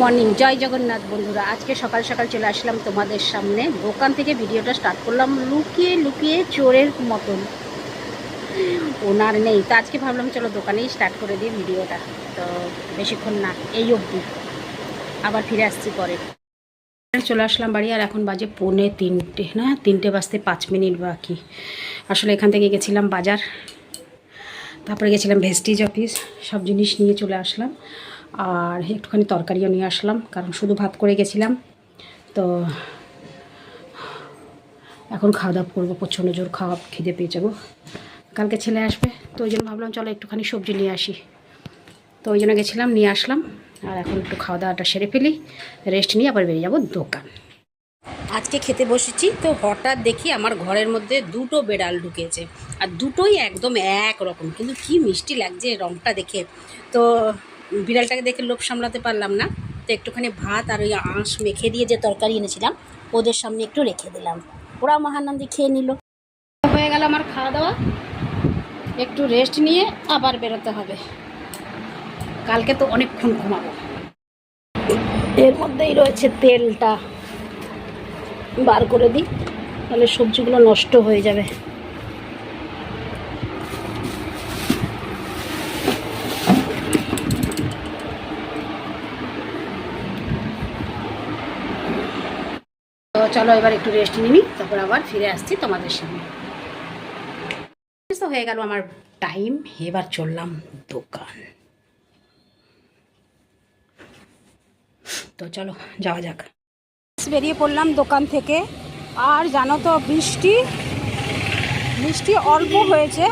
Morning. জয় জগন্নাথ বন্ধুরা, আজকে সকাল সকাল চলে আসলাম তোমাদের সামনে। দোকান থেকে ভিডিওটা স্টার্ট করলাম লুকিয়ে লুকিয়ে চোরের মতন। ওনার নেই। তো আজকে ভাবলাম, চলো দোকানেই স্টার্ট করে দিই ভিডিওটা। তো বেশিক্ষণ না, এই অবধি। আবার ফিরে আসছি পরে। চলে আসলাম বাড়ি, আর এখন বাজে পৌনে তিনটে, না? তিনটে বাজতে পাঁচ মিনিট বাকি। আসলে এখান থেকে গেছিলাম বাজার। তারপরে গেছিলাম ভেস্টিজ অফিস, সব জিনিস নিয়ে চলে আসলাম। আর একটুখানি তরকারিও নিয়ে আসলাম, কারণ শুধু ভাত করে গেছিলাম। তো এখন খাওয়া দাওয়া করব, প্রচণ্ড জোর খাওয়া খিদে পেয়ে যাব। কালকে ছেলে আসবে, তো ওই জন্য ভাবলাম চলো একটুখানি সবজি নিয়ে আসি। তো ওই জন্য গেছিলাম, নিয়ে আসলাম। আর এখন একটু খাওয়া দাওয়াটা সেরে ফেলি রেস্ট নিয়ে আবার বেরিয়ে যাব দোকান। আজকে খেতে বসেছি, তো হঠাৎ দেখি আমার ঘরের মধ্যে দুটো বেড়াল ঢুকেছে। আর দুটোই একদম এক রকম, কিন্তু কি মিষ্টি লাগছে রংটা দেখে। তো বিড়ালটাকে দেখে লোভ সামলাতে পারলাম না, তো একটুখানি ভাত আর ওই আঁশ মেখে দিয়ে যে তরকারি এনেছিলাম, ওদের সামনে একটু রেখে দিলাম। ওরা মহানন্দী খেয়ে নিল। হয়ে গেল আমার খাওয়া দাওয়া। একটু রেস্ট নিয়ে আবার বেরোতে হবে। কালকে তো অনেকক্ষণ ঘুমাবো। এর মধ্যেই রয়েছে তেলটা। বার করে দিই, তাহলে সবজিগুলো নষ্ট হয়ে যাবে। চলো এবার একটু রেস্ট নিবি তারপর আবার ফিরে আসছি তোমাদের সামনে। তো হয়ে গেল আমার টাইম এবার চললাম দোকান। তো চলো, যাওয়া যাক। বেরিয়ে পড়লাম দোকান থেকে। আর জানো তো, বৃষ্টি বৃষ্টি অল্প হয়েছে।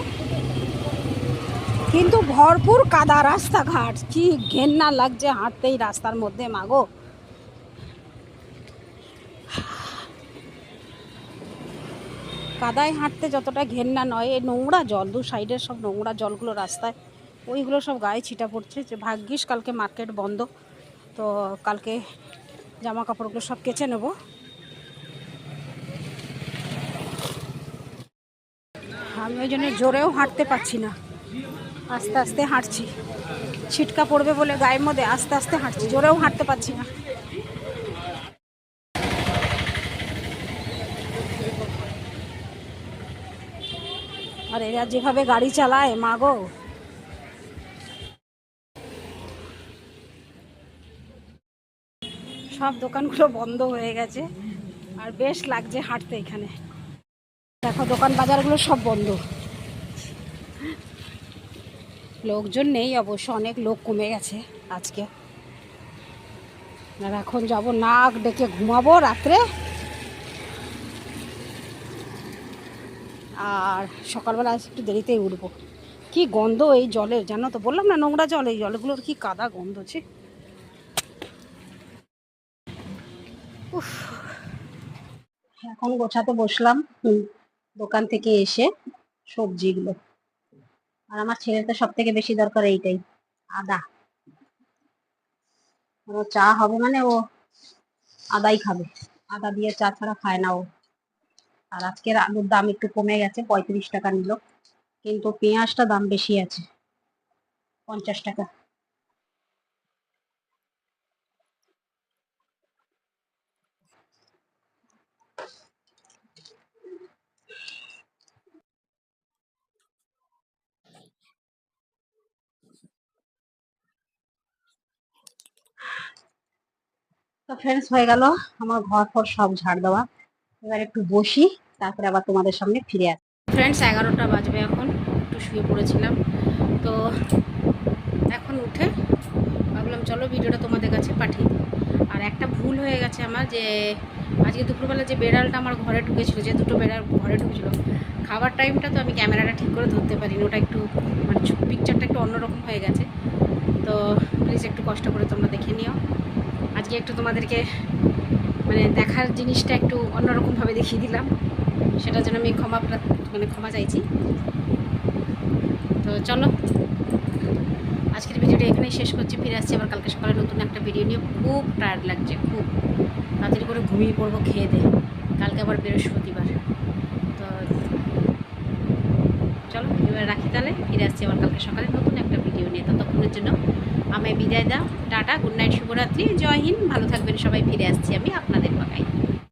কিন্তু ভরপুর কাদা রাস্তাঘাট। কি ঘেন্না লাগছে হাঁটতেই রাস্তার মধ্যে মাগো কাদায় হাঁটতে যতটা ঘেন্না নয় এই নোংরা জল, দু সাইডের সব নোংরা জলগুলো রাস্তায়। ওইগুলো সব গায়ে ছিটা পড়ছে। যে ভাগ্যিস কালকে মার্কেট বন্ধ। তো কালকে জামা কাপড়গুলো সব কেচে নেব। আমি ওই জন্য জোরেও হাঁটতে পারছি না। আস্তে আস্তে হাঁটছি। ছিটকা পড়বে বলে গায়ের মধ্যে আস্তে আস্তে হাঁটছি, জোরেও হাঁটতে পারছি না। আর এরা যেভাবে গাড়ি চালায়, মা সব দোকানগুলো বন্ধ হয়ে গেছে। আর বেশ লাগছে হাঁটতে এখানে। দেখো, দোকান বাজারগুলো সব বন্ধ। লোকজন নেই অবশ্য, অনেক লোক কমে গেছে আজকে। আর এখন যাব, নাক ডেকে ঘুমাবো রাত্রে। আর সকালবেলা একটু দেরিতেই উঠবো। কি গন্ধ এই জলের জানো তো, বললাম না নোংরা জল, এই জলগুলোর কি কাদা গন্ধ আছে এখন গোছাতে বসলাম দোকান থেকে এসে সবজিগুলো। আর আমার ছেলের তো সব থেকে বেশি দরকার এইটাই, আদা। ও চা হবে মানে ও আদাই খাবে, আদা দিয়ে চা ছাড়া খায় না ও। আর আজকের আলুর দাম একটু কমে গেছে, পঁয়ত্রিশ টাকা নিল, কিন্তু পেঁয়াজটা দাম বেশি আছে, পঞ্চাশ টাকা। তো ফ্রেন্ডস হয়ে গেল। আমার ঘর ফর সব ঝাড় দেওয়া। এবার একটু বসি, তারপরে আবার তোমাদের সামনে ফিরে আসি। ফ্রেন্ডস এগারোটা বাজবে এখন, একটু শুয়ে পড়েছিলাম। তো এখন উঠে ভাবলাম, চলো ভিডিওটা তোমাদের কাছে পাঠিয়ে দিই। আর একটা ভুল হয়ে গেছে আমার, যে আজকে দুপুরবেলা যে বেড়ালটা আমার ঘরে ঢুকেছিলো, যে দুটো বেড়াল ঘরে ঢুকেছিলো, খাবার টাইমটা তো আমি ক্যামেরাটা ঠিক করে ধরতে পারিনি। ওটা একটু মানে পিকচারটা একটু অন্যরকম হয়ে গেছে। তো প্লিজ একটু কষ্ট করে তোমরা দেখে নিও। আজকে একটু তোমাদেরকে মানে দেখার জিনিসটা একটু অন্যরকমভাবে দেখিয়ে দিলাম। সেটার জন্য আমি ক্ষমা মানে ক্ষমা চাইছি। তো চলো, আজকের ভিডিওটা এখানেই শেষ করছি, ফিরে আসছি আবার কালকে সকালে নতুন একটা ভিডিও নিয়ে। খুব টায়ার্ড লাগছে, খুব। তাড়াতাড়ি করে ঘুমিয়ে পড়ব খেয়ে দে, কালকে আবার বৃহস্পতিবার তো চলো এবার রাখি তাহলে ফিরে আসছি আমার কালকে সকালে নতুন একটা ভিডিও নিয়ে। ততক্ষণের জন্য আমায় বিদায় দাও। টাটা গুড নাইট শুভরাত্রি, জয় হিন্দ, ভালো থাকবেন সবাই। ফিরে আসছি আমি আপনাদের পাকাই